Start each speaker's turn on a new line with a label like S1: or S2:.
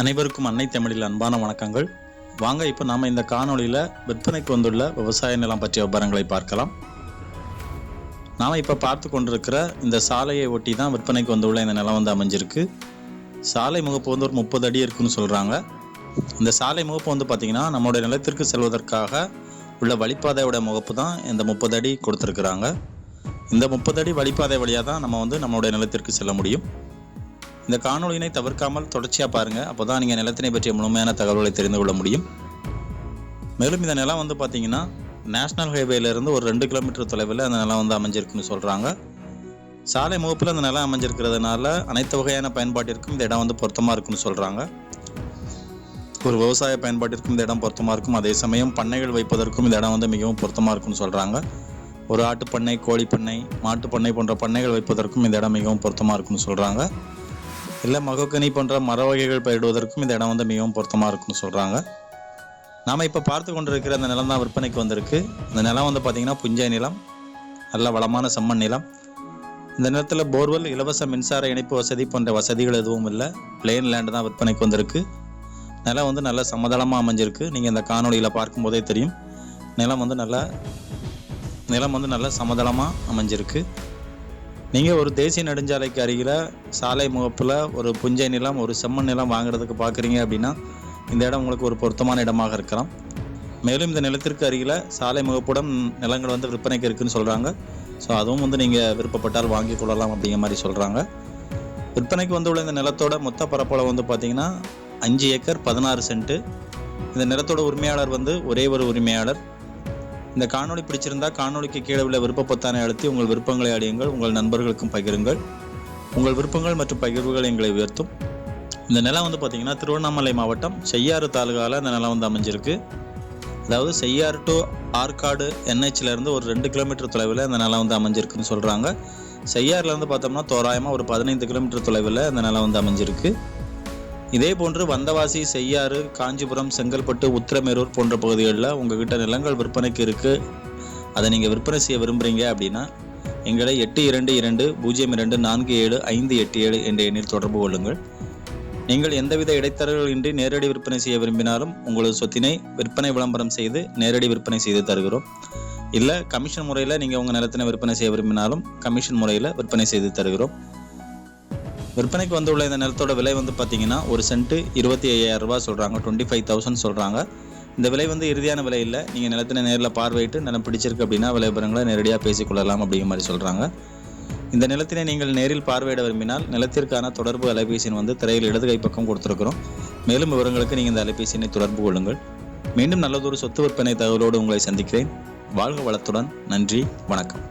S1: அனைவருக்கும் அன்னை தமிழில் அன்பான வணக்கங்கள். வாங்க இப்போ நாம் இந்த காணொலியில் விற்பனைக்கு வந்துள்ள விவசாய நிலம் பற்றிய விவரங்களை பார்க்கலாம். நாம் இப்போ பார்த்து கொண்டிருக்கிற இந்த சாலையை ஒட்டி தான் விற்பனைக்கு வந்துள்ள இந்த நிலம் வந்து அமைஞ்சிருக்கு. சாலை முகப்பு வந்து ஒரு முப்பது அடி இருக்குன்னு சொல்கிறாங்க இந்த சாலை முகப்பு வந்து பார்த்திங்கன்னா நம்மளுடைய நிலத்திற்கு செல்வதற்காக உள்ள வழிப்பாதையோட முகப்பு தான் இந்த முப்பது அடி கொடுத்துருக்குறாங்க. இந்த முப்பது அடி வழிப்பாதை வழியாக தான் நம்ம வந்து நம்மளுடைய நிலத்திற்கு செல்ல முடியும். இந்த காணொலியினை தவிர்க்காமல் தொடர்ச்சியாக பாருங்கள் அப்போ தான் நீங்கள் நிலத்தினை பற்றிய முழுமையான தகவல்களை தெரிந்து கொள்ள முடியும். மேலும் இந்த நிலம் வந்து பார்த்தீங்கன்னா நேஷ்னல் ஹைவேலேருந்து ஒரு ரெண்டு கிலோமீட்டர் தொலைவில் அந்த நிலம் வந்து அமைஞ்சிருக்குன்னு சொல்கிறாங்க சாலை முகப்பில் அந்த நிலம் அமைஞ்சிருக்கிறதுனால அனைத்து வகையான பயன்பாட்டிற்கும் இந்த இடம் வந்து பொருத்தமாக இருக்குன்னு சொல்கிறாங்க ஒரு விவசாய பயன்பாட்டிற்கும் இந்த இடம் பொருத்தமாக இருக்கும். அதே சமயம் பண்ணைகள் வைப்பதற்கும் இந்த இடம் வந்து மிகவும் பொருத்தமாக இருக்கும்னு சொல்கிறாங்க ஒரு ஆட்டுப்பண்ணை கோழிப்பண்ணை மாட்டுப்பண்ணை போன்ற பண்ணைகள் வைப்பதற்கும் இந்த இடம் மிகவும் பொருத்தமாக இருக்கும்னு சொல்கிறாங்க இல்லை மகக்கனி போன்ற மர வகைகள் பயிரிடுவதற்கும் இந்த இடம் வந்து மிகவும் பொருத்தமாக இருக்கும்னு சொல்கிறாங்க நாம் இப்போ பார்த்து கொண்டிருக்கிற அந்த நிலம் தான் விற்பனைக்கு வந்திருக்கு. இந்த நிலம் வந்து பார்த்திங்கன்னா புஞ்சை நிலம் நல்ல வளமான செம்மண் நிலம். இந்த நிலத்தில் போர்வெல் இலவச மின்சார இணைப்பு வசதி போன்ற வசதிகள் எதுவும் இல்லை. பிளெயின் லேண்டு தான் விற்பனைக்கு வந்திருக்கு. நிலம் வந்து நல்ல சமதளமாக அமைஞ்சிருக்கு. நீங்கள் இந்த காணொலியில் பார்க்கும்போதே தெரியும். நிலம் வந்து நல்ல நிலம் வந்து நல்ல சமதளமாக அமைஞ்சிருக்கு. நீங்கள் ஒரு தேசிய நெடுஞ்சாலைக்கு அருகில் சாலை முகப்பில் ஒரு புஞ்சை நிலம் ஒரு செம்மண் நிலம் வாங்குறதுக்கு பார்க்குறீங்க அப்படின்னா இந்த இடம் உங்களுக்கு ஒரு பொருத்தமான இடமாக இருக்கலாம். மேலும் இந்த நிலத்திற்கு அருகில் சாலை முகப்புடன் நிலங்கள் வந்து விற்பனைக்கு இருக்குன்னு சொல்கிறாங்க ஸோ அதுவும் வந்து நீங்கள் விருப்பப்பட்டால் வாங்கி கொள்ளலாம் அப்படிங்கிற மாதிரி சொல்கிறாங்க விற்பனைக்கு வந்துள்ள இந்த நிலத்தோட மொத்த பரப்பளவு வந்து பார்த்திங்கன்னா அஞ்சு ஏக்கர் பதினாறு சென்ட்டு இந்த நிலத்தோட உரிமையாளர் வந்து ஒரே ஒரு உரிமையாளர். இந்த காணொலி பிடிச்சிருந்தா காணொளிக்கு கீழே உள்ள விருப்ப பொத்தானை அழுத்தி உங்கள் விருப்பங்களை அடையுங்கள் உங்கள் நண்பர்களுக்கும் பகிருங்கள். உங்கள் விருப்பங்கள் மற்றும் பகிர்வுகள் எங்களை உயர்த்தும். இந்த நிலம் வந்து பார்த்தீங்கன்னா திருவண்ணாமலை மாவட்டம் செய்யாறு தாலுகாவில் இந்த நிலம் வந்து அமைஞ்சிருக்கு. அதாவது செய்யாறு டு ஆற்காடு NH இருந்து ஒரு ரெண்டு கிலோமீட்டர் தொலைவில் இந்த நிலம் வந்து அமைஞ்சிருக்குன்னு சொல்கிறாங்க செய்யாறுலேருந்து பார்த்தோம்னா தோராயமாக ஒரு பதினைந்து கிலோமீட்டர் தொலைவில் இந்த நிலம் வந்து அமைஞ்சிருக்கு. இதே போன்று வந்தவாசி செய்யாறு காஞ்சிபுரம் செங்கல்பட்டு உத்திரமேரூர் போன்ற பகுதிகளில் உங்ககிட்ட நிலங்கள் விற்பனைக்கு இருக்குது அதை நீங்கள் விற்பனை செய்ய விரும்புகிறீங்க அப்படின்னா எங்களை எட்டு இரண்டு இரண்டு பூஜ்ஜியம் இரண்டு நான்கு ஏழு ஐந்து எட்டு ஏழு என்ற எண்ணில் தொடர்பு கொள்ளுங்கள். நீங்கள் எந்தவித இடைத்தரகர்களின்றி நேரடி விற்பனை செய்ய விரும்பினாலும் உங்களது சொத்தினை விற்பனை விளம்பரம் செய்து நேரடி விற்பனை செய்து தருகிறோம். இல்லை கமிஷன் முறையில் நீங்கள் உங்கள் நிலத்தினை விற்பனை செய்ய விரும்பினாலும் கமிஷன் முறையில் விற்பனை செய்து தருகிறோம். விற்பனைக்கு வந்துள்ள இந்த நிலத்தோட விலை வந்து பார்த்தீங்கன்னா ஒரு சென்ட்டு இருபத்தி ஐயாயிரம் ரூபா சொல்கிறாங்க டுவெண்ட்டி ஃபைவ் தௌசண்ட் சொல்கிறாங்க இந்த விலை வந்து இறுதியான விலை இல்லை. நீங்கள் நிலத்தினை நேரில் பார்வையிட்டு நிலம் பிடிச்சிருக்கு அப்படின்னா விலை விவரங்களை நேரடியாக பேசிக்கொள்ளலாம் அப்படிங்கிற மாதிரி சொல்கிறாங்க இந்த நிலத்தினை நீங்கள் நேரில் பார்வையிட விரும்பினால் நிலத்திற்கான தொடர்பு அலைபேசியின் வந்து திரையில் இடது கை பக்கம் கொடுத்துருக்குறோம். மேலும் விவரங்களுக்கு நீங்கள் இந்த அலைபேசியினை தொடர்பு கொள்ளுங்கள். மீண்டும் நல்லதொரு சொத்து விற்பனை தகவலோடு உங்களை சந்திக்கிறேன். வாழ்க வளத்துடன். நன்றி. வணக்கம்.